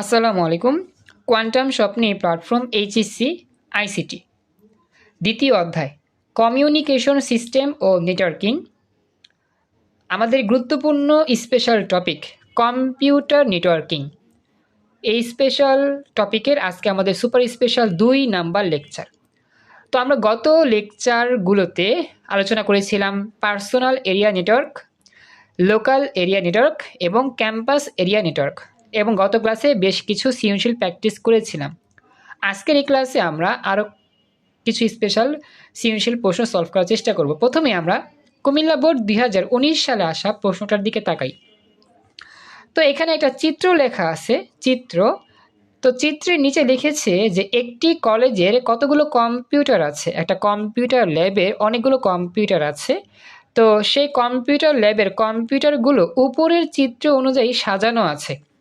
আসসালামু আলাইকুম। কোয়ান্টাম স্বপ্নে প্ল্যাটফর্ম এইচএসসি আইসিটি দ্বিতীয় অধ্যায়, কমিউনিকেশন সিস্টেম ও নেটওয়ার্কিং। আমাদের গুরুত্বপূর্ণ স্পেশাল টপিক, কম্পিউটার নেটওয়ার্কিং। এই স্পেশাল টপিকের আজকে আমাদের সুপার স্পেশাল দুই নাম্বার লেকচার। তো আমরা গত লেকচারগুলোতে আলোচনা করেছিলাম personal area network, local area network এবং ক্যাম্পাস এরিয়া নেটওয়ার্ক। এবং গত ক্লাসে বেশ কিছু সৃজনশীল প্র্যাকটিস করেছিলাম। আজকের এই ক্লাসে আমরা আরও কিছু স্পেশাল সৃজনশীল প্রশ্ন সলভ করার চেষ্টা করব। প্রথমে আমরা কুমিল্লা বোর্ড দুই হাজার উনিশ সালে আসা প্রশ্নটার দিকে তাকাই। তো এখানে একটা চিত্র লেখা আছে, চিত্র। তো চিত্রের নিচে লিখেছে যে একটি কলেজের কতগুলো কম্পিউটার আছে? একটা কম্পিউটার ল্যাবে অনেকগুলো কম্পিউটার আছে। তো সেই কম্পিউটার ল্যাবের কম্পিউটারগুলো উপরের চিত্র অনুযায়ী সাজানো আছে।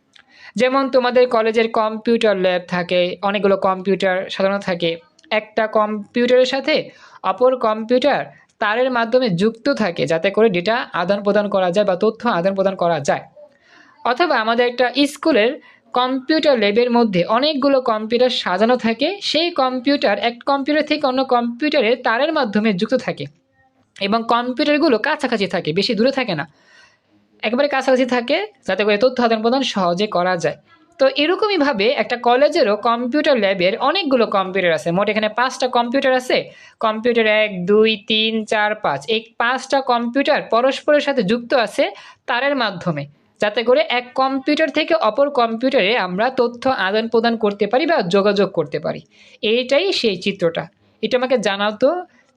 যেমন তোমাদের কলেজের কম্পিউটার ল্যাব থাকে, অনেকগুলো কম্পিউটার সাজানো থাকে। একটা কম্পিউটারের সাথে অপর কম্পিউটার তারের মাধ্যমে যুক্ত থাকে যাতে করে ডেটা আদান প্রদান করা যায় বা তথ্য আদান প্রদান করা যায়। অথবা আমাদের একটা স্কুলের কম্পিউটার ল্যাবের মধ্যে অনেকগুলো কম্পিউটার সাজানো থাকে, সেই কম্পিউটার এক কম্পিউটার থেকে অন্য কম্পিউটারে তারের মাধ্যমে যুক্ত থাকে এবং কম্পিউটারগুলো কাছাকাছি থাকে, বেশি দূরে থাকে না। একেবারে কাছাকাছি থাকে, যাতে করে তথ্য আদান প্রদান সহজে করা যায়। তো এরকমইভাবে একটা কলেজেরও কম্পিউটার ল্যাবের অনেকগুলো কম্পিউটার আছে। মোট এখানে পাঁচটা কম্পিউটার আছে। কম্পিউটার এক, দুই, তিন, চার, পাঁচ। এই পাঁচটা কম্পিউটার পরস্পরের সাথে যুক্ত আছে তারের মাধ্যমে। যাতে করে এক কম্পিউটার থেকে অপর কম্পিউটারে আমরা তথ্য আদান প্রদান করতে পারি বা যোগাযোগ করতে পারি। এইটাই সেই চিত্রটা। এটা আমাকে জানাও তো,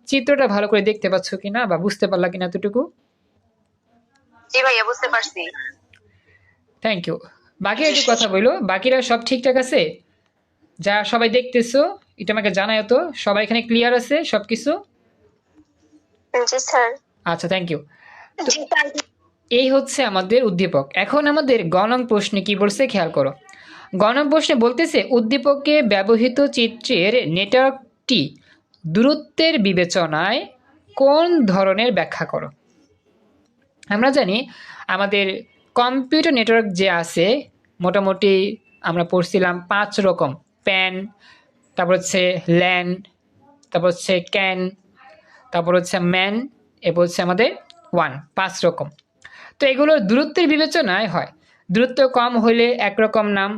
চিত্রটা ভালো করে দেখতে পাচ্ছ কিনা বা বুঝতে পারলা কিনা এতটুকু? জি ভাইয়া বুঝতে পারছি। থ্যাংক ইউ বাকি একটু কথা বলল? বাকিরা সব ঠিকঠাক আছে? যা সবাই দেখতেছো এটা আমাকে জানায় তো। সবাই এখানে ক্লিয়ার আছে সব কিছু জি স্যার। আচ্ছা থ্যাংক ইউ এই হচ্ছে আমাদের উদ্দীপক। এখন আমাদের গণং প্রশ্নে কি বলছে খেয়াল করো। গণং প্রশ্নে বলতেছে উদ্দীপকে ব্যবহৃত চিত্রের নেটওয়ার্কটি দূরত্বের বিবেচনায় কোন ধরনের ব্যাখ্যা করো? আমরা জানি আমাদের কম্পিউটার নেটওয়ার্ক যে আছে, মোটামুটি আমরা পড়ছিলাম পাঁচ রকম। প্যান তারপর হচ্ছে ল্যান তারপর হচ্ছে ক্যান তারপর হচ্ছে ম্যান এরপর হচ্ছে আমাদের ওয়ান পাঁচ রকম। তো এগুলোর দূরত্বের বিবেচনায় হয়। দূরত্ব কম হলে একরকম নাম,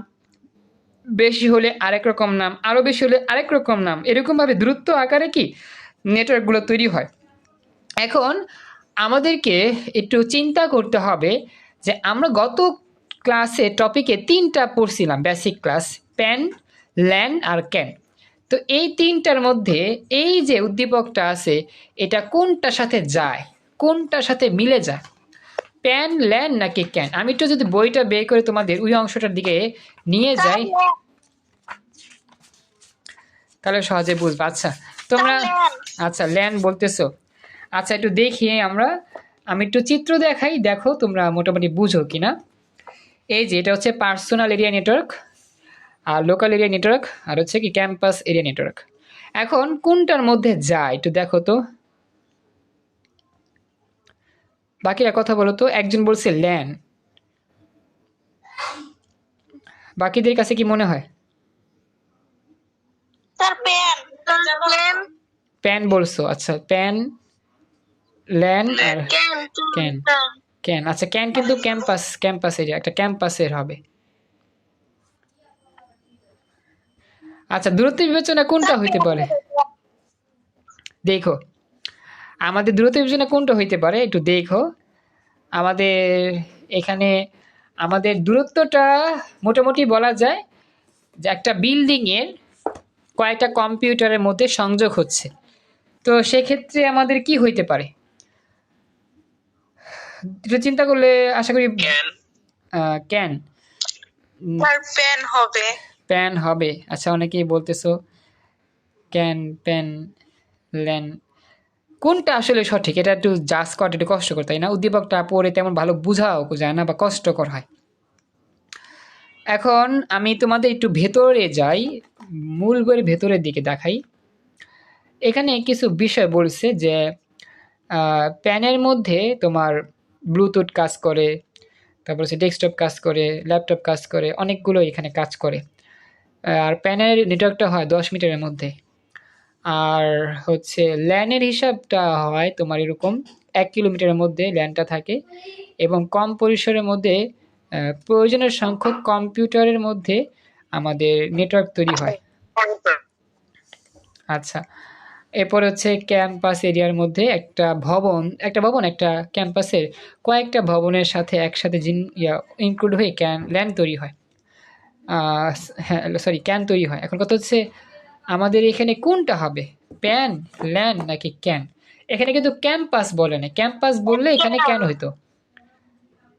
বেশি হলে আরেক রকম নাম আরও বেশি হলে আরেক রকম নাম। এরকমভাবে দূরত্ব আকারে কি? নেটওয়ার্কগুলো তৈরি হয়। এখন আমাদেরকে একটু চিন্তা করতে হবে যে আমরা গত ক্লাসে টপিকে তিনটা পড়ছিলাম বেসিক ক্লাস প্যান ল্যান আর ক্যান তো এই তিনটার মধ্যে এই যে উদ্দীপকটা আছে এটা কোনটার সাথে যায় কোনটার সাথে মিলে যায়? প্যান ল্যান নাকি ক্যান আমি একটু যদি বইটা বের করে তোমাদের ওই অংশটার দিকে নিয়ে যাই। তাহলে সহজে বুঝবে। আচ্ছা তোমরা আচ্ছা ল্যান বলতেছো। আচ্ছা একটু দেখি আমরা আমি একটু চিত্র দেখাই দেখো তোমরা মোটামুটি বুঝো কিনা। এই যে এটা হচ্ছে পার্সোনাল এরিয়া নেটওয়ার্ক আর লোকাল এরিয়া নেটওয়ার্ক আর হচ্ছে কি ক্যাম্পাস এরিয়া নেটওয়ার্ক। এখন কোনটার মধ্যে যায় একটু দেখো তো। বাকিরা কথা বলো তো একজন বলছে ল্যান। বাকিদের কাছে কি মনে হয়? প্যান বলছো আচ্ছা প্যান ল্যান আর ক্যান ক্যান। আচ্ছা ক্যান কিন্তু ক্যাম্পাস ক্যাম্পাস এরিয়া একটা ক্যাম্পাসের হবে। আচ্ছা দূরত্ব বিবেচনা কোনটা হইতে পারে? দেখো আমাদের দূরত্ব বিবেচনা কোনটা হইতে পারে? একটু দেখো। আমাদের এখানে আমাদের দূরত্বটা মোটামুটি বলা যায় যে একটা বিল্ডিংয়ের কয়েকটা কম্পিউটারের মধ্যে সংযোগ হচ্ছে। তো সেক্ষেত্রে আমাদের কি হইতে পারে? একটু চিন্তা করলে আশা করি ক্যান প্যান হবে। প্যান হবে। আচ্ছা অনেকেই বলতেছো ক্যান প্যান ল্যান কোনটা আসলে সঠিক? এটা একটু জাজ করা একটু কষ্টকর তাই না? উদ্দীপকটা পড়ে তেমন ভালো বোঝাও যায় না বা কষ্টকর হয়। এখন আমি তোমাদের একটু ভেতরে যাই মূল বইয়ের ভেতরের দিকে দেখাই। এখানে কিছু বিষয় বলছে যে প্যানের মধ্যে তোমার ব্লুটুথ কাজ করে তারপর হচ্ছে ডেস্কটপ কাজ করে ল্যাপটপ কাজ করে অনেকগুলো এখানে কাজ করে। আর প্যানের নেটওয়ার্কটা হয় দশ মিটারের মধ্যে। আর হচ্ছে ল্যানের হিসাবটা হয় তোমার এরকম এক কিলোমিটারের মধ্যে ল্যানটা থাকে এবং কম পরিসরের মধ্যে প্রয়োজনের সংখ্যক কম্পিউটারের মধ্যে আমাদের নেটওয়ার্ক তৈরি হয়। আচ্ছা। এরপর হচ্ছে ক্যাম্পাস এরিয়ার মধ্যে একটা ভবন একটা ভবন একটা ক্যাম্পাসের কয়েকটা ভবনের সাথে একসাথে জিন ইয়া ইনক্লুড হয়ে ক্যান ল্যান্ড তৈরি হয়। হ্যাঁ সরি ক্যান তৈরি হয়। এখন কথা হচ্ছে আমাদের এখানে কোনটা হবে? প্যান ল্যান নাকি ক্যান এখানে কিন্তু ক্যাম্পাস বলে না ক্যাম্পাস বললে এখানে ক্যান হইতো।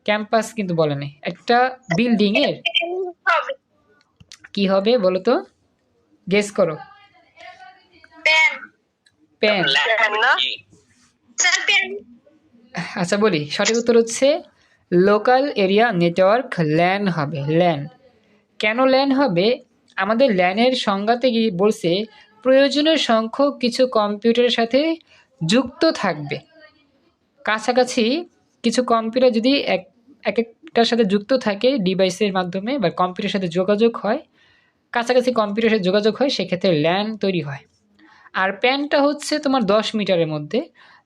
ক্যাম্পাস কিন্তু বলে নাই। একটা বিল্ডিং এর হবে? কি হবে বলো তো? গেস করো। প্যান আচ্ছা বলি সঠিক উত্তর হচ্ছে লোকাল এরিয়া নেটওয়ার্ক ল্যান হবে ল্যান কেন ল্যান হবে? আমাদের ল্যানের সংজ্ঞাতে গিয়ে বলছে প্রয়োজনীয় সংখ্যক কিছু কম্পিউটারের সাথে যুক্ত থাকবে। কাছাকাছি কিছু কম্পিউটার যদি এক এক একটার সাথে যুক্ত থাকে ডিভাইসের মাধ্যমে বা কম্পিউটারের সাথে যোগাযোগ হয় কাছাকাছি কম্পিউটারের সাথে যোগাযোগ হয় সেক্ষেত্রে ল্যান তৈরি হয়। আর প্যানটা হচ্ছে তোমার দশ মিটারের মধ্যে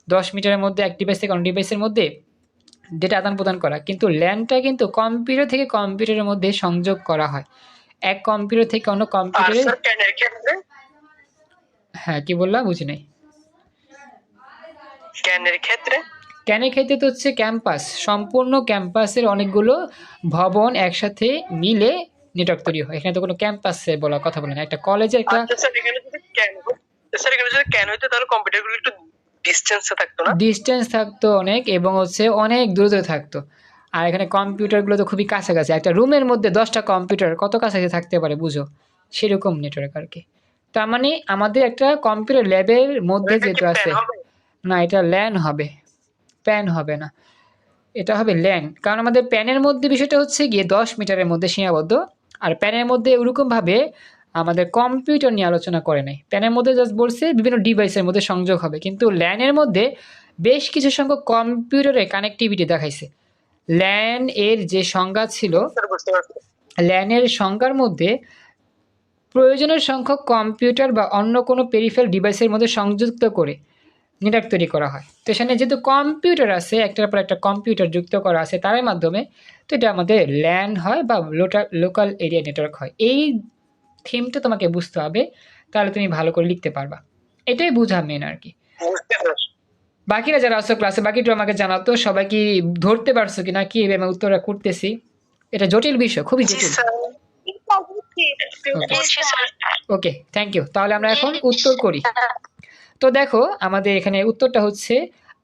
দশ মিটারের মধ্যে এক ডিভাইস থেকে অন্য ডিভাইসের মধ্যে ডেটা আদান প্রদান করা। কিন্তু ল্যানটা কিন্তু কম্পিউটার থেকে কম্পিউটারের মধ্যে সংযোগ করা হয়। এক কম্পিউটার থেকে অন্য কম্পিউটারে হ্যাঁ কি বললাম? বুঝি নাই। ক্যানের ক্ষেত্রে? ক্যানের ক্ষেত্রে তো হচ্ছে ক্যাম্পাস সম্পূর্ণ ক্যাম্পাসের অনেকগুলো ভবন একসাথে মিলে নেটওয়ার্ক তৈরি হয়। এখানে তো কোনো ক্যাম্পাসে বলা কথা বলে না। একটা কলেজের একটা আচ্ছা স্যার এখানে যদি ক্যান হইতো তাহলে কম্পিউটারগুলো একটু ডিস্টেন্সে থাকতো না? ডিস্টেন্স থাকতো অনেক এবং হচ্ছে অনেক দূরে দূরে থাকতো। আর এখানে কম্পিউটারগুলো তো খুবই কাছাকাছি। একটা রুমের মধ্যে দশটা কম্পিউটার কত কাছাকাছি থাকতে পারে বুঝো? সেরকম নেটওয়ার্ক আর কি। তার মানে আমাদের একটা কম্পিউটার ল্যাবের মধ্যে যেটা আছে না এটা ল্যান হবে। প্যান হবে না। এটা হবে ল্যান কারণ আমাদের প্যানের মধ্যে বিষয়টা হচ্ছে গিয়ে দশ মিটারের মধ্যে সীমাবদ্ধ। আর প্যানের মধ্যে ওরকমভাবে আমাদের কম্পিউটার নিয়ে আলোচনা করে নাই। প্যানের মধ্যে জাস্ট বলছে বিভিন্ন ডিভাইসের মধ্যে সংযোগ হবে। কিন্তু ল্যানের মধ্যে বেশ কিছু সংখ্যক কম্পিউটারে কানেক্টিভিটি দেখাইছে। ল্যান এর যে সংজ্ঞা ছিল ল্যানের সংজ্ঞার মধ্যে প্রয়োজনের সংখ্যক কম্পিউটার বা অন্য কোনো পেরিফেরাল ডিভাইসের মধ্যে সংযুক্ত করে নেটওয়ার্ক তৈরি করা হয়। তো সেখানে যেহেতু কম্পিউটার আছে একটার পর একটা কম্পিউটার যুক্ত করা আছে তার মাধ্যমে তো এটা আমাদের ল্যান হয় বা লোকাল এরিয়া নেটওয়ার্ক হয়। এই থিমটা তোমাকে বুঝতে হবে তাহলে তুমি ভালো করে লিখতে পারবা। এটাই বুঝা মেন আর কি। বাকিরা যারা আছো ক্লাসে বাকিটা আমাকে জানাতো সবাই কি ধরতে পারছ কিনা কি আমি উত্তরটা করতেছি? এটা জটিল বিষয় খুবই জটিল। স্যার ওকে থ্যাংক ইউ তাহলে আমরা এখন উত্তর করি। তো দেখো আমাদের এখানে উত্তরটা হচ্ছে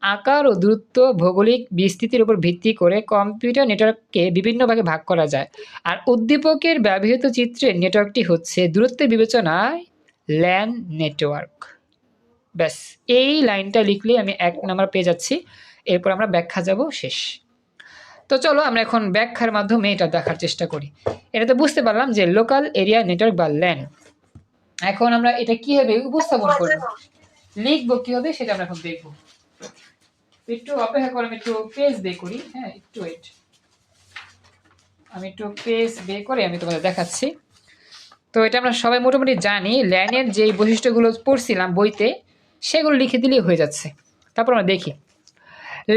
আকার ও দূরত্ব ভৌগোলিক বিস্তৃতির উপর ভিত্তি করে কম্পিউটার নেটওয়ার্ককে বিভিন্ন ভাগে ভাগ করা যায়। আর উদ্দীপকের ব্যবহৃত চিত্রের নেটওয়ার্কটি হচ্ছে দূরত্বের বিবেচনায় ল্যান নেটওয়ার্ক। ব্যাস, এই লাইনটা লিখলে আমি এক নাম্বার পেয়ে যাচ্ছি। এরপর আমরা ব্যাখ্যা যাব শেষ। তো চলো আমরা এখন ব্যাখ্যার মাধ্যমে এটা দেখার চেষ্টা করি। এটা তো বুঝতে পারলাম যে লোকাল এরিয়া নেটওয়ার্ক বা ল্যান। এখন আমরা এটা কীভাবে উপস্থাপন করব? লিখব কীভাবে সেটা আমরা এখন দেখব। একটু অপেক্ষা করে, আমি একটু পেজ বে করি হ্যাঁ একটু ওয়েট আমি একটু পেজ বে করে আমি তোমাদের দেখাচ্ছি। তো এটা আমরা সবাই মোটামুটি জানি ল্যানের যে বৈশিষ্ট্যগুলো পড়ছিলাম বইতে, সেগুলো লিখে দিলেই হয়ে যাচ্ছে। তারপর আমরা দেখি।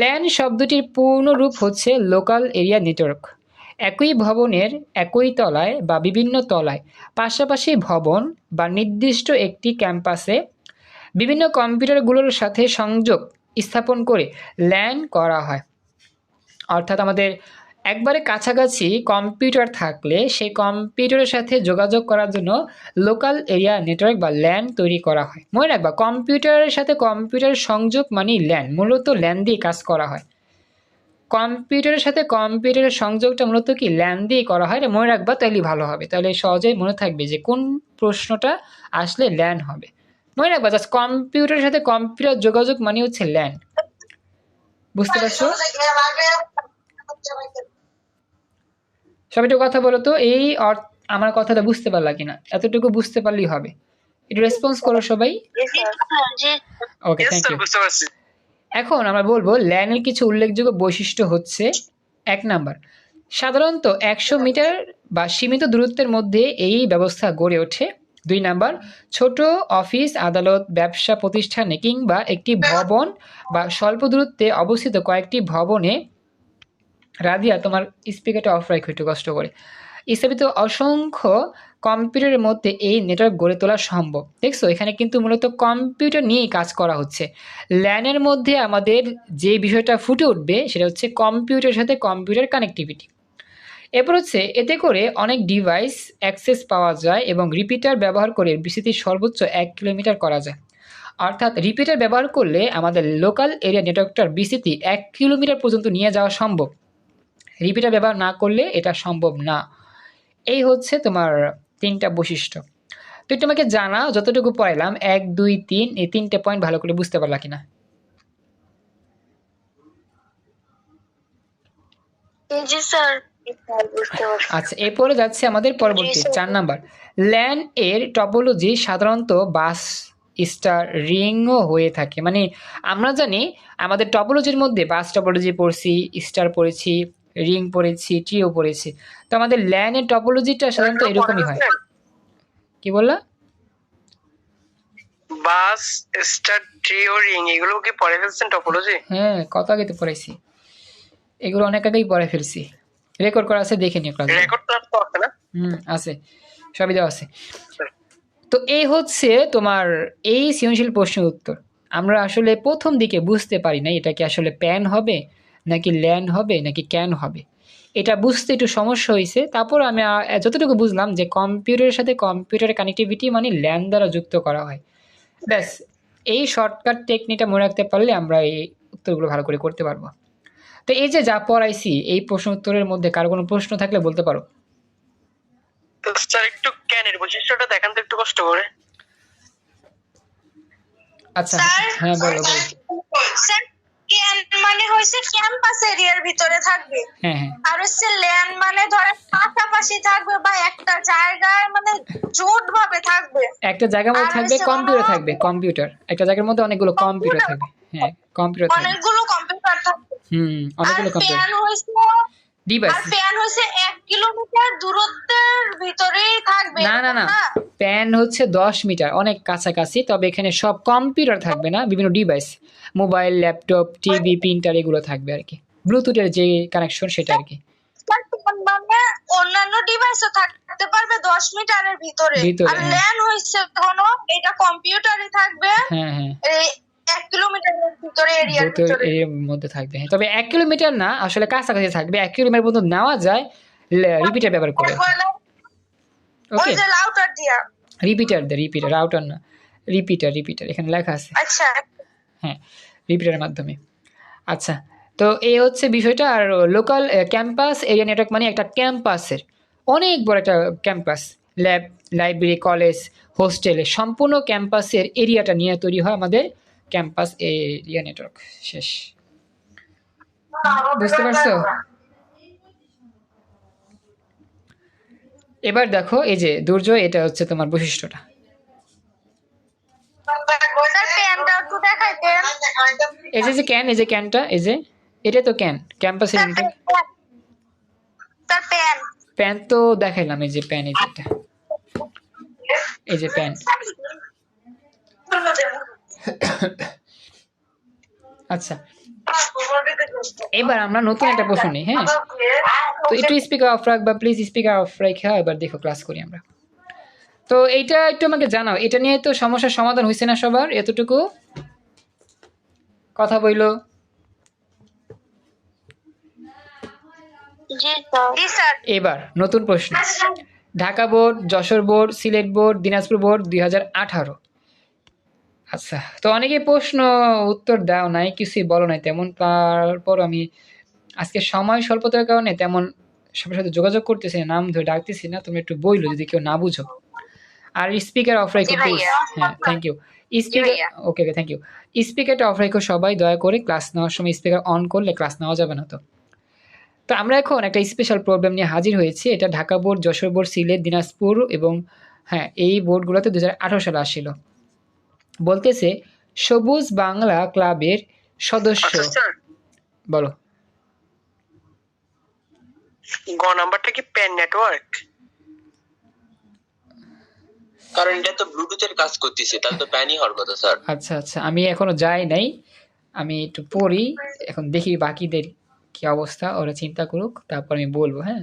ল্যান শব্দটির পূর্ণ রূপ হচ্ছে লোকাল এরিয়া নেটওয়ার্ক। একই ভবনের একই তলায় বা বিভিন্ন তলায়, পাশাপাশি ভবন বা নির্দিষ্ট একটি ক্যাম্পাসে বিভিন্ন কম্পিউটারগুলোর সাথে সংযোগ স্থাপন করে ল্যান করা হয়। অর্থাৎ আমাদের একবারে কাছাকাছি কম্পিউটার থাকলে সেই কম্পিউটারের সাথে যোগাযোগ করার জন্য লোকাল এরিয়া নেটওয়ার্ক বা ল্যান তৈরি করা হয়। মনে রাখবা, কম্পিউটারের সাথে কম্পিউটার সংযোগ মানে ল্যান মূলত ল্যান দিয়ে কাজ করা হয়। কম্পিউটারের সাথে কম্পিউটারের সংযোগটা মূলত কি? ল্যান দিয়ে করা হয়। মনে রাখবা তাহলে ভালো হবে। তাহলে সহজেই মনে থাকবে যে কোন প্রশ্নটা আসলে ল্যান হবে। মনে রাখবা জাস্ট কম্পিউটারের সাথে কম্পিউটার যোগাযোগ মানে হচ্ছে ল্যান বুঝতে পারছ? সবাই একটু কথা বলো তো এই অর্থ আমার কথাটা বুঝতে পারলা কিনা? এতটুকু বুঝতে পারলেই হবে। একটু রেসপন্স করো সবাই। ওকে থ্যাংক ইউ এখন আমরা বলব ল্যানের কিছু উল্লেখযোগ্য বৈশিষ্ট্য হচ্ছে এক নাম্বার সাধারণত একশো মিটার বা সীমিত দূরত্বের মধ্যে এই ব্যবস্থা গড়ে ওঠে। দুই নাম্বার ছোট অফিস আদালত ব্যবসা প্রতিষ্ঠানে কিংবা একটি ভবন বা স্বল্প দূরত্বে অবস্থিত কয়েকটি ভবনে রাধিয়া তোমার স্পিকারটা অফ রাখো একটু কষ্ট করে। স্থাপিত অসংখ্য কম্পিউটারের মধ্যে এই নেটওয়ার্ক গড়ে তোলা সম্ভব। দেখছ এখানে কিন্তু মূলত কম্পিউটার নিয়েই কাজ করা হচ্ছে। ল্যানের মধ্যে আমাদের যে বিষয়টা ফুটে উঠবে সেটা হচ্ছে কম্পিউটারের সাথে কম্পিউটার কানেক্টিভিটি এরপর হচ্ছে এতে করে অনেক ডিভাইস অ্যাক্সেস পাওয়া যায় এবং রিপিটার ব্যবহার করে বিস্তৃতি সর্বোচ্চ এক কিলোমিটার করা যায়। অর্থাৎ রিপিটার ব্যবহার করলে আমাদের লোকাল এরিয়া নেটওয়ার্কটার বিস্তৃতি এক কিলোমিটার পর্যন্ত নিয়ে যাওয়া সম্ভব। রিপিটার ব্যবহার না করলে এটা সম্ভব না। এই হচ্ছে তোমার তিনটা বৈশিষ্ট্য। তো তোমাকে জানা যতটুকু পড়াইলাম, এক, দুই, তিন, এই তিনটে পয়েন্ট ভালো করে বুঝতে পারলা কিনা? জি স্যার। আচ্ছা এরপরে যাচ্ছে আমাদের পরবর্তী চার নাম্বার। ল্যান এর টপোলজি সাধারণত বাস স্টার রিংও হয়ে থাকে। মানে আমরা জানি আমাদের টপোলজির মধ্যে বাস টপোলজি পড়ছি স্টার পড়েছি রিং পড়েছি ট্রিও পড়েছি। তো আমাদের ল্যানের টপোলজিটা সাধারণত এরকমই হয়। কি বললা? বাস স্টার ট্রিও রিং এগুলো কি পরে ফেলছেন টপোলজি? হ্যাঁ কত আগে তো পড়াইছি এগুলো অনেক আগেই পড়ে ফেলছি। রেকর্ড করা আছে দেখে নিও ক্লাস রেকর্ড তো আছে না? হুম আছে। সবই দেওয়া আছে। তো এই হচ্ছে তোমার এই সৃজনশীল প্রশ্নের উত্তর। আমরা আসলে প্রথম দিকে বুঝতে পারি না এটা কি আসলে প্যান হবে নাকি ল্যান হবে নাকি ক্যান হবে। এটা বুঝতে একটু সমস্যা হয়েছে। তারপর আমি যতটুকু বুঝলাম যে কম্পিউটারের সাথে কম্পিউটারের কানেক্টিভিটি মানে ল্যান দ্বারা যুক্ত করা হয়। ব্যাস এই শর্টকাট টেকনিকটা মনে রাখতে পারলে আমরা এই উত্তরগুলো ভালো করে করতে পারব। তো এই যে যা পড়াইছি এই প্রশ্ন উত্তরের মধ্যে কারও কোনো প্রশ্ন থাকলে বলতে পারো। স্যার একটু ক্যানের বৈশিষ্ট্যটা দেখান তো একটু কষ্ট করে। আচ্ছা হ্যাঁ বলো বলো। স্যার ক্যান মানে হয়েছে ক্যাম্পাস এরিয়ার ভিতরে থাকবে। হ্যাঁ হ্যাঁ। আর হচ্ছে ল্যান্ড মানে ধরেন পাশাপাশি থাকবে বা একটা জায়গায় মানে জোট ভাবে থাকবে। একটা জায়গার মধ্যে থাকবে কম্পিউটার থাকবে কম্পিউটার একটা জায়গার মধ্যে অনেকগুলো কম্পিউটার থাকবে হ্যাঁ। কম্পিউটার অনেকগুলো কম্পিউটার থাকবে হুম অনেকগুলো কম্পিউটার ডিভাইস আর প্যান হয়েছে এক কিলোমিটার দূরত্বের ভিতরেই থাকবে না না না। প্যান হচ্ছে দশ মিটার অনেক কাছাকাছি তবে এখানে সব কম্পিউটার থাকবে না বিভিন্ন device mobile laptop TV printer এগুলো থাকবে আর কি। ব্লুটুথের যে কানেকশন সেটা আর কি। অন্যান্য ডিভাইসও থাকতে পারবে দশ মিটারের ভিতরে। আর হ্যাঁ। ল্যান হয়েছে কোনো এটা কম্পিউটারে থাকবে। হ্যাঁ হ্যাঁ। এক কিলোমিটারের ভিতরে এরিয়ার দ্রুত ভিতরে এর মধ্যে থাকবে। হ্যাঁ তবে এক কিলোমিটার না আসলে কাছাকাছি থাকবে। এক কিলোমিটার পর্যন্ত নেওয়া যায় রিপিটার ব্যবহার করে। ওকে যে দিয়া। রিপিটার দে রিপিটার রাউটার না। রিপিটার রিপিটার এখানে লেখা আছে। আচ্ছা। হ্যাঁ রিপিটারের মাধ্যমে। আচ্ছা তো এই হচ্ছে বিষয়টা। আর লোকাল ক্যাম্পাস এরিয়া নেটওয়ার্ক মানে একটা ক্যাম্পাসের অনেক বড় একটা ক্যাম্পাস ল্যাব লাইব্রেরি কলেজ হোস্টেলে সম্পূর্ণ ক্যাম্পাসের এরিয়াটা নিয়ে তৈরি হয় আমাদের ক্যাম্পাস এরিয়া নেটওয়ার্ক শেষ। বুঝতে পারছ? এবার দেখো এই যে দুর্জয় এটা হচ্ছে তোমার বৈশিষ্ট্যটা। এই যে যে ক্যান এই যে ক্যানটা এই যে এটা তো ক্যান স্যার প্যান তো দেখাইলাম এই যে প্যান এই যে এই যে প্যান আচ্ছা। এবার আমরা নতুন একটা প্রশ্ন নিই হ্যাঁ? তো একটু স্পিকার অফ রাখ বা প্লিজ স্পিকার অফ রাখা এবার দেখো ক্লাস করি আমরা। তো এইটা একটু আমাকে জানাও এটা নিয়ে তো সমস্যার সমাধান হয়েছে না সবার এতটুকু? কথা বইলো। জি স্যার জি স্যার এবার নতুন প্রশ্ন। Dhaka board Jessore board Sylhet board Dinajpur board দুই হাজার আঠারো। আচ্ছা তো অনেকে প্রশ্ন উত্তর দাও নাই কিছুই বলো নাই তেমন। তারপর আমি আজকে সময় স্বল্পতার কারণে তেমন সবার সাথে যোগাযোগ করতেছি না নাম ধরে ডাকতেছি না তুমি একটু বইলো যদি কেউ না বুঝো। আর স্পিকার অফ রাখো প্লিজ হ্যাঁ thank you speaker okay okay thank you স্পিকারটা off রাখো সবাই দয়া করে ক্লাস নেওয়ার সময় স্পিকার অন করলে ক্লাস নেওয়া যাবে না তো। তো আমরা এখন একটা স্পেশাল প্রবলেম নিয়ে হাজির হয়েছি এটা ঢাকা বোর্ড যশোর বোর্ড সিলেট দিনাজপুর এবং হ্যাঁ এই বোর্ডগুলোতে দু হাজার আঠারো সালে আসছিল বলতেছে সবুজ বাংলা ক্লাবের সদস্য। আচ্ছা বলো। গ নাম্বারটা কি প্যান নেটওয়ার্ক? কারণ এটা তো ব্লুটুথের কাজ করতেছে তাহলে তো প্যানই হওয়ার কথা স্যার। আচ্ছা আচ্ছা আমি এখনও যাই নাই। আমি একটু পড়ি এখন দেখি বাকিদের কি অবস্থা ওরা চিন্তা করুক তারপর আমি বলব হ্যাঁ?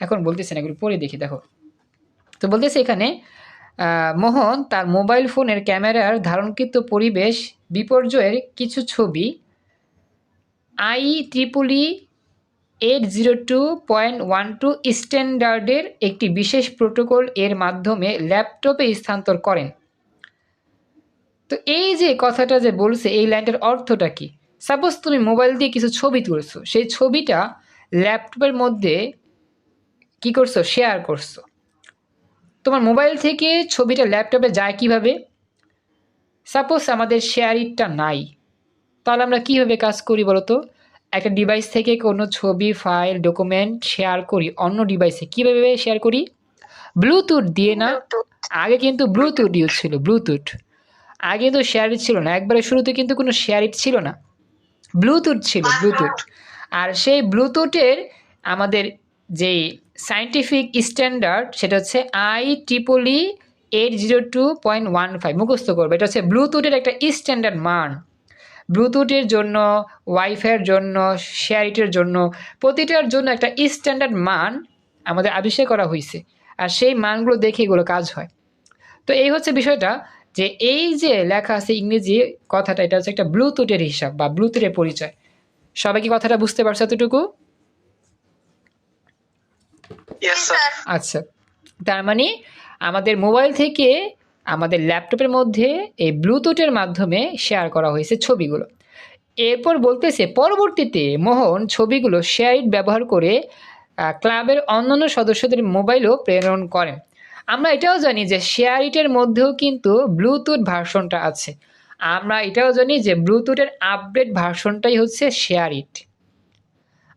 এখন বলতেছে না এগুলো পড়ে দেখি দেখো। তো বলতেছে এখানে আহ, মোহন তার মোবাইল ফোনের ক্যামেরার ধারণকৃত পরিবেশ, বিপর্যয়ের কিছু ছবি, I triple E eight zero two point one two স্ট্যান্ডার্ডের একটি বিশেষ প্রোটোকল এর মাধ্যমে ল্যাপটপে স্থানান্তর করেন। তো এই যে কথাটা যে বলছে, এই লাইনটার অর্থটা কি? সাপোজ তুমি মোবাইল দিয়ে কিছু ছবি তুলছো, সেই ছবিটা ল্যাপটপের মধ্যে কি করছ? শেয়ার করছ। তোমার মোবাইল থেকে ছবিটা ল্যাপটপে যায় কীভাবে? সাপোজ আমাদের শেয়ারিটটা নাই তাহলে আমরা কীভাবে কাজ করি বলো তো একটা ডিভাইস থেকে কোনো ছবি ফাইল ডকুমেন্ট শেয়ার করি অন্য ডিভাইসে কীভাবে শেয়ার করি? ব্লুটুথ দিয়ে না? আগে কিন্তু ব্লুটুথ ইউজ ছিল ব্লুটুথ আগে কিন্তু শেয়ারিট ছিল না একবারে শুরুতে কিন্তু কোনো শেয়ারিট ছিল না। ব্লুটুথ ছিল ব্লুটুথ আর সেই ব্লুটুথের আমাদের যেই সায়েন্টিফিক স্ট্যান্ডার্ড সেটা হচ্ছে I triple E eight zero two point one five মুখস্থ করবে। এটা হচ্ছে ব্লুটুথের একটা স্ট্যান্ডার্ড মান। ব্লুটুথের জন্য, ওয়াইফাইয়ের জন্য, শেয়ারিটের জন্য, প্রতিটার জন্য একটা স্ট্যান্ডার্ড মান আমাদের আবিষ্কার করা হয়েছে। আর সেই মানগুলো দেখে এগুলো কাজ হয়। তো এই হচ্ছে বিষয়টা যে এই যে লেখা আছে ইংরেজি কথাটা, এটা হচ্ছে একটা ব্লুটুথের হিসাব বা ব্লুটুথের পরিচয়। সবাই কি কথাটা বুঝতে পারছে এতটুকু? আচ্ছা তার মানে আমাদের মোবাইল থেকে আমাদের ল্যাপটপের মধ্যে এই ব্লুটুথের মাধ্যমে শেয়ার করা হয়েছে ছবিগুলো। এরপর বলতেছে, পরবর্তীতে মোহন ছবিগুলো শেয়ারিট ব্যবহার করে ক্লাবের অন্যান্য সদস্যদের মোবাইলও প্রেরণ করেন। আমরা এটাও জানি যে শেয়ারিটের মধ্যেও কিন্তু ব্লুটুথ ভার্সনটা আছে। আমরা এটাও জানি যে ব্লুটুথের আপডেট ভার্সনটাই হচ্ছে শেয়ারিট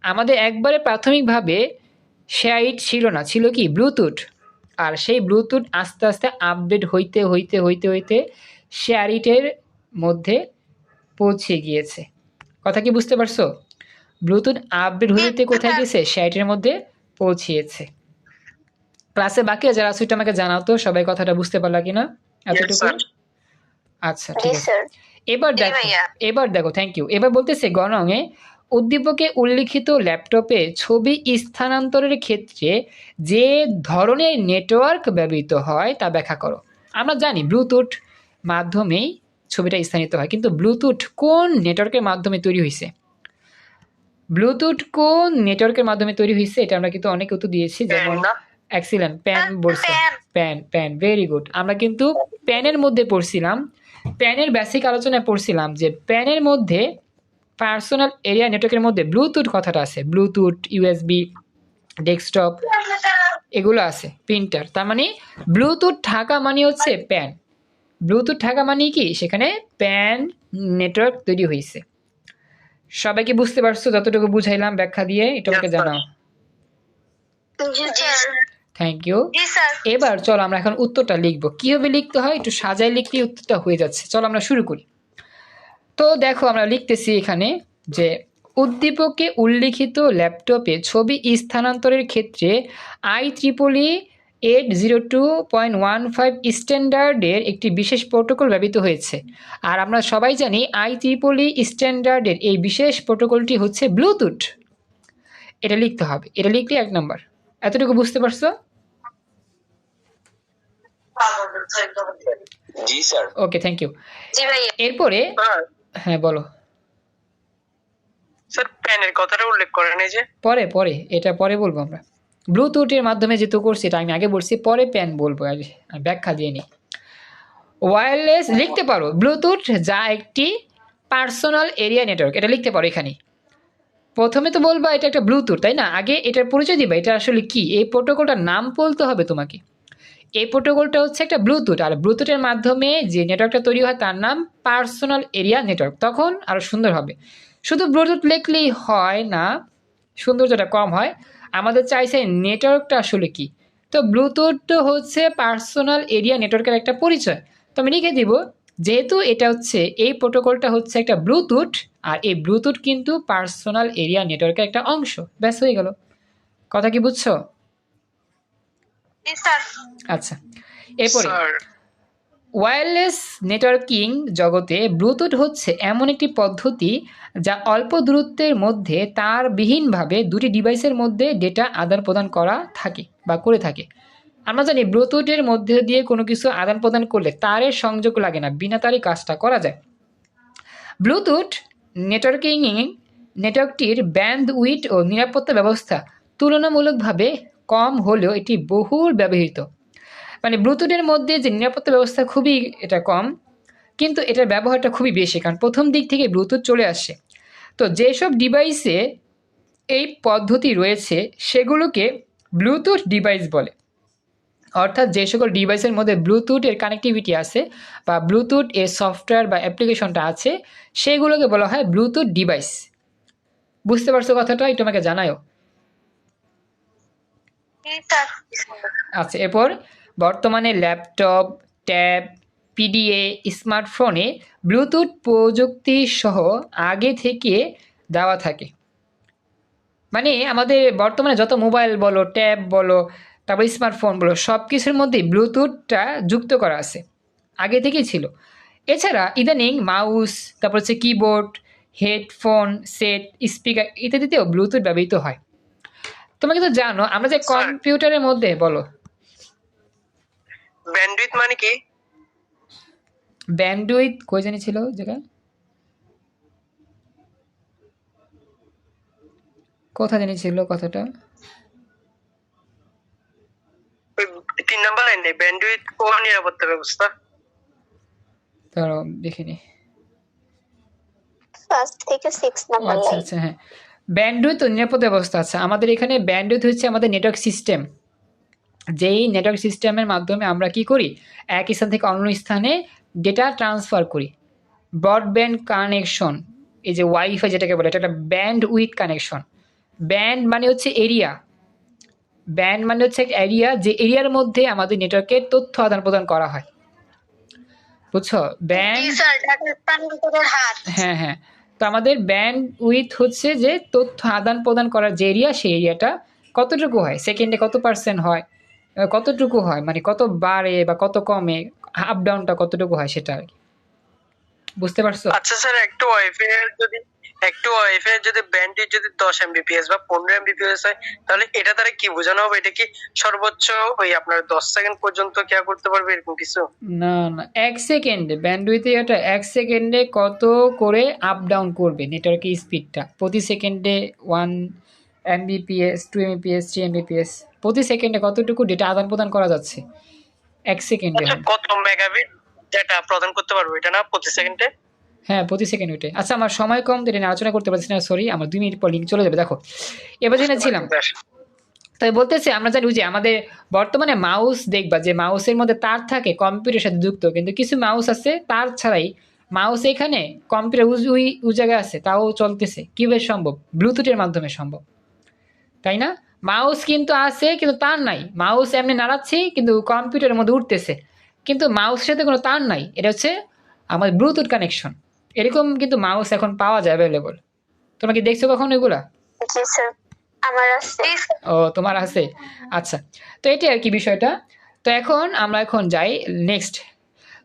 আমাদের একবারে প্রাথমিকভাবে শেয়ারিট ছিল না। ছিল কি? ব্লুটুথ আর সেই ব্লুটুথ আস্তে আস্তে আপডেট হইতে হইতে হইতে হইতে শেয়ারিটের মধ্যে পৌঁছে গিয়েছে। কথা কি বুঝতে পারছ? ব্লুটুথ আপডেট হইতে কোথায় গেছে শেয়ারিটের মধ্যে পৌঁছিয়েছে। ক্লাসে বাকি যারা আছে আমাকে জানাও তো সবাই কথাটা বুঝতে পারলা কিনা? এতটুকু? আচ্ছা ঠিক আছে। এবার দেখো এবার দেখো থ্যাংক ইউ এবার বলতেছে গণঙে উদ্দীপকে উল্লিখিত ল্যাপটপে ছবি স্থানান্তরের ক্ষেত্রে যে ধরনের নেটওয়ার্ক ব্যবহৃত হয় তা ব্যাখ্যা করো। আমরা জানি ব্লুটুথ মাধ্যমেই ছবিটা স্থানিত হয় কিন্তু ব্লুটুথ কোন নেটওয়ার্কের মাধ্যমে তৈরি হয়েছে ব্লুটুথ কোন নেটওয়ার্কের মাধ্যমে তৈরি হয়েছে এটা আমরা কিন্তু অনেক উত্তর দিয়েছি যেমন এক্সিলেন্ট প্যান বলছে। PAN. PAN PAN very good আমরা কিন্তু প্যানের মধ্যে পড়ছিলাম প্যানের বেসিক আলোচনায় পড়ছিলাম যে প্যানের মধ্যে পার্সোনাল এরিয়া নেটওয়ার্কের মধ্যে ব্লুটুথ কথাটা আছে। ব্লুটুথ ইউএসবি ডেস্কটপ এগুলো আছে প্রিন্টার তার মানে ব্লুটুথ থাকা মানে হচ্ছে প্যান ব্লুটুথ থাকা মানে কি? সেখানে প্যান নেটওয়ার্ক তৈরি হয়েছে সবাইকে বুঝতে পারছ? যতটুকু বুঝাইলাম ব্যাখ্যা দিয়ে এটা আমাকে জানাও। থ্যাংক ইউ এবার চলো আমরা এখন উত্তরটা লিখব। কীভাবে লিখতে হয়? একটু সাজায় লিখলে উত্তরটা হয়ে যাচ্ছে। চলো আমরা শুরু করি। তো দেখো আমরা লিখতেছি এখানে যে উদ্দীপকে উল্লিখিত ল্যাপটপে ছবি স্থানান্তরের ক্ষেত্রে I triple E eight zero two point one five স্ট্যান্ডার্ডের একটি বিশেষ প্রোটোকল ব্যবহৃত হয়েছে। আর আমরা সবাই জানি আই ত্রিপলি স্ট্যান্ডার্ডের এই বিশেষ প্রোটোকলটি হচ্ছে ব্লুটুথ এটা লিখতে হবে। এটা লিখলে এক নম্বর। এতটুকু বুঝতে পারছ? জি স্যার। ওকে থ্যাংক ইউ এরপরে হ্যাঁ বলো। স্যার প্যানের কথাটা উল্লেখ করেন এই যে। পরে পরে এটা পরে বলব আমরা। ব্লুটুথের মাধ্যমে যেহেতু করছি এটা আমি আগে বলছি পরে প্যান বলব আর ব্যাখ্যা দিয়ে নিই ওয়্যারলেস লিখতে পারো ব্লুটুথ যা একটি পার্সোনাল এরিয়া নেটওয়ার্ক এটা লিখতে পারো এখানে। প্রথমে তো বলবা এটা একটা ব্লুটুথ তাই না? আগে এটার পরিচয় দিবা এটা আসলে কি? এই প্রোটোকলটার নাম বলতে হবে তোমাকে। এই প্রোটোকলটা হচ্ছে একটা ব্লুটুথ, আর ব্লুটুথের মাধ্যমে যে নেটওয়ার্কটা তৈরি হয় তার নাম পার্সোনাল এরিয়া নেটওয়ার্ক। তখন আরও সুন্দর হবে। শুধু ব্লুটুথ লিখলেই হয় না, সৌন্দর্যটা কম হয়। আমাদের চাইছে নেটওয়ার্কটা আসলে কি? তো ব্লুটুথ হচ্ছে পার্সোনাল এরিয়া নেটওয়ার্কের একটা পরিচয়। তো আমি লিখে দিব, যেহেতু এটা হচ্ছে, এই প্রোটোকলটা হচ্ছে একটা ব্লুটুথ, আর এই ব্লুটুথ কিন্তু পার্সোনাল এরিয়া নেটওয়ার্কের একটা অংশ। ব্যাস, হয়ে গেল। কথা কি বুঝছ? আচ্ছা এরপরে স্যার। ওয়্যারলেস নেটওয়ার্কিং জগতে ব্লুটুথ হচ্ছে এমন একটি পদ্ধতি যা অল্প দূরত্বের মধ্যে তার বিহীনভাবে দুটি ডিভাইসের মধ্যে ডেটা আদান প্রদান করা থাকে বা করে থাকে। আমরা জানি ব্লুটুথের মধ্যে দিয়ে কোনো কিছু আদান প্রদান করলে তারের সংযোগ লাগে না বিনা তারে কাজটা করা যায়। ব্লুটুথ নেটওয়ার্কিং নেটওয়ার্কটির ব্যান্ড উইট ও নিরাপত্তা ব্যবস্থা তুলনামূলকভাবে কম হলেও এটি বহুল ব্যবহৃত। মানে ব্লুটুথের মধ্যে যে নিরাপত্তা ব্যবস্থা খুবই এটা কম, কিন্তু এটার ব্যবহারটা খুবই বেশি, কারণ প্রথম দিক থেকে ব্লুটুথ চলে আসে। তো যেসব ডিভাইসে এই পদ্ধতি রয়েছে, সেগুলোকে ব্লুটুথ ডিভাইস বলে। অর্থাৎ যে সকল ডিভাইসের মধ্যে ব্লুটুথের কানেক্টিভিটি আছে বা ব্লুটুথ এর সফটওয়্যার বা অ্যাপ্লিকেশনটা আছে, সেগুলোকে বলা হয় ব্লুটুথ ডিভাইস। বুঝতে পারছ কথাটা? একটু আমাকে জানাও জি স্যার আচ্ছা এরপর বর্তমানে ল্যাপটপ, ট্যাব, পিডিএ, স্মার্টফোনে ব্লুটুথ প্রযুক্তি সহ আগে থেকে দেওয়া থাকে। মানে আমাদের বর্তমানে যত মোবাইল বলো, ট্যাব বলো, তারপর স্মার্টফোন বলো সব কিছুর মধ্যেই ব্লুটুথটা যুক্ত করা আছে। আগে থেকেই ছিল। এছাড়া ইদানিং মাউস, তারপর হচ্ছে কিবোর্ড, হেডফোন, সেট, স্পিকার ইত্যাদিতেও ব্লুটুথ ব্যবহৃত হয়। তোমাকে তো জানো আমরা যে. কম্পিউটারের মধ্যে বলো। ব্যান্ডউইথ মানে কি? ব্যান্ডউইথ কই জানি ছিল জায়গায় কোথা জানি ছিল কথাটা। তিন নাম্বার লাইন নেই ব্যান্ডউইথ ও নিরাপত্তা ব্যবস্থা? দাঁড়াও দেখিনি ফার্স্ট থেকে সিক্স নাম্বার আচ্ছা আচ্ছা হ্যাঁ। ব্যান্ডউইথ ও নিরাপদ ব্যবস্থা আছে। আমাদের এখানে ব্যান্ডউইথ হচ্ছে আমাদের নেটওয়ার্ক সিস্টেম যেই নেটওয়ার্ক সিস্টেমের মাধ্যমে আমরা কি করি? এক স্থান থেকে অন্য স্থানে ডেটা ট্রান্সফার করি। ব্রডব্যান্ড কানেকশন এই যে ওয়াইফাই যেটাকে বলে এটা একটা ব্যান্ড উইথ কানেকশন ব্যান্ড মানে হচ্ছে এরিয়া ব্যান্ড মানে হচ্ছে একটা এরিয়া যে এরিয়ার মধ্যে আমাদের নেটওয়ার্কের তথ্য আদান প্রদান করা হয়। বুঝছ? ব্যান্ড হ্যাঁ হ্যাঁ। তো আমাদের ব্যান্ড উইথ হচ্ছে যে তথ্য আদান প্রদান করার যে এরিয়া সেই এরিয়াটা কতটুকু হয়? সেকেন্ডে কত পার্সেন্ট হয়? কতটুকু হয়? মানে কত বাড়ে বা কত কমে? আপ ডাউনটা কতটুকু হয় সেটা আর কি। বুঝতে পারছ? আচ্ছা স্যার, একটু ওয়াইফাই যদি একটু ওয়াইফাই যদি ব্যান্ডউইথ যদি দশ এমবিপিএস বা পনেরো এমবিপিএস হয় তাহলে এটা দ্বারা কি বোঝানো হবে? এটা কি সর্বোচ্চ ওই আপনার দশ সেকেন্ড পর্যন্ত কেয়া করতে পারবে এরকম কিছু? না না এক সেকেন্ডে ব্যান্ডউইথ এটা এক সেকেন্ডে কত করে আপ ডাউন করবে নেটওয়ার্কের স্পিডটা প্রতি সেকেন্ডে one Mbps two Mbps three Mbps প্রতি সেকেন্ডে কতটুকু ডেটা আদান প্রদান করা যাচ্ছে? এক সেকেন্ডে আচ্ছা কত মেগাবিট ডেটা প্রদান করতে পারবে এটা না প্রতি সেকেন্ডে হ্যাঁ প্রতি সেকেন্ড ওইটাই। আচ্ছা আমার সময় কম তো এটা নিয়ে আলোচনা করতে পারছি না সরি আমার দুই মিনিট পর লিঙ্ক চলে যাবে দেখো। এবার যেটা ছিলাম তাই বলতেছে আমরা জানি যে আমাদের বর্তমানে মাউস দেখবা যে মাউসের মধ্যে তার থাকে কম্পিউটারের সাথে যুক্ত কিন্তু কিছু মাউস আছে তার ছাড়াই মাউস এখানে কম্পিউটার উজ উই উ জায়গায় আছে তাও চলতেছে। কীভাবে সম্ভব? ব্লুটুথের মাধ্যমে সম্ভব। তাই না? মাউস কিন্তু আছে কিন্তু তার নাই। মাউস এমনি নাড়াচ্ছি কিন্তু কম্পিউটারের মধ্যে উঠতেছে। কিন্তু মাউসের সাথে কোনো তার নাই। এটা হচ্ছে আমাদের ব্লুটুথ কানেকশন এরকম কিন্তু মাউস এখন পাওয়া যায় অ্যাভেলেবল তোমরা কি দেখছ কখন এগুলা? জি স্যার আমার আছে। ও তোমার আছে? আচ্ছা তো এটাই আর কি বিষয়টা। তো এখন আমরা এখন যাই নেক্সট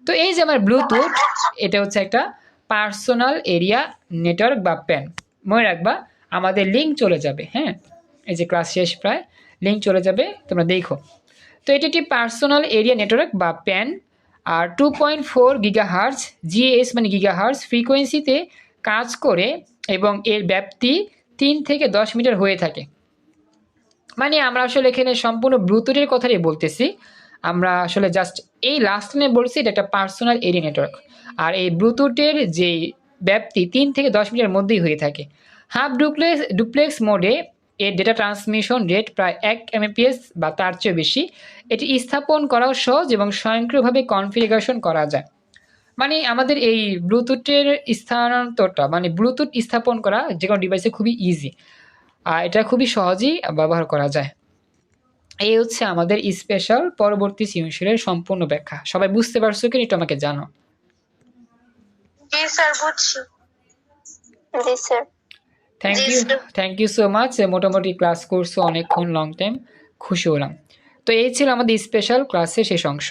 তো এই যে আমার ব্লুটুথ এটা হচ্ছে একটা পার্সোনাল এরিয়া নেটওয়ার্ক বা প্যান মনে রাখবা আমাদের লিঙ্ক চলে যাবে হ্যাঁ? এই যে ক্লাস শেষ প্রায় লিঙ্ক চলে যাবে তোমরা দেখো। তো এটি একটি পার্সোনাল এরিয়া নেটওয়ার্ক বা প্যান আর two point four giga hertz GS মানে গিগা হার্স ফ্রিকোয়েন্সিতে কাজ করে এবং এর ব্যাপ্তি তিন থেকে দশ মিটার হয়ে থাকে। মানে আমরা আসলে এখানে সম্পূর্ণ ব্লুটুথের কথাই বলতেছি। আমরা আসলে জাস্ট এই লাস্ট নিয়ে বলছি, এটা একটা পার্সোনাল এরিয়া নেটওয়ার্ক আর এই ব্লুটুথের যে ব্যাপ্তি তিন থেকে দশ মিনিটের মধ্যেই হয়ে থাকে। হাফ ডুপ্লেক্স ডুপ্লেক্স মোডে এর ডেটা ট্রান্সমিশন রেট প্রায় এক এমএপিএস বা তার চেয়ে বেশি। এটি স্থাপন করাও সহজ এবং স্বয়ংক্রিয়ভাবে কনফিগারেশন করা যায়। মানে আমাদের এই ব্লুটুথের স্থানান্তরটা মানে ব্লুটুথ স্থাপন করা যে কোনো ডিভাইসে খুবই ইজি আর এটা খুবই সহজেই ব্যবহার করা যায়। এই হচ্ছে আমাদের স্পেশাল পরবর্তী সৃজনশীলের সম্পূর্ণ ব্যাখ্যা। সবাই বুঝতে পারছ কি এটা আমাকে জানো জি স্যার বুঝছি। জি sir thank you thank you so much মোটামুটি ক্লাস করছ অনেকক্ষণ লং টাইম খুশি হলাম। তো এই ছিল আমাদের স্পেশাল ক্লাসের শেষ অংশ।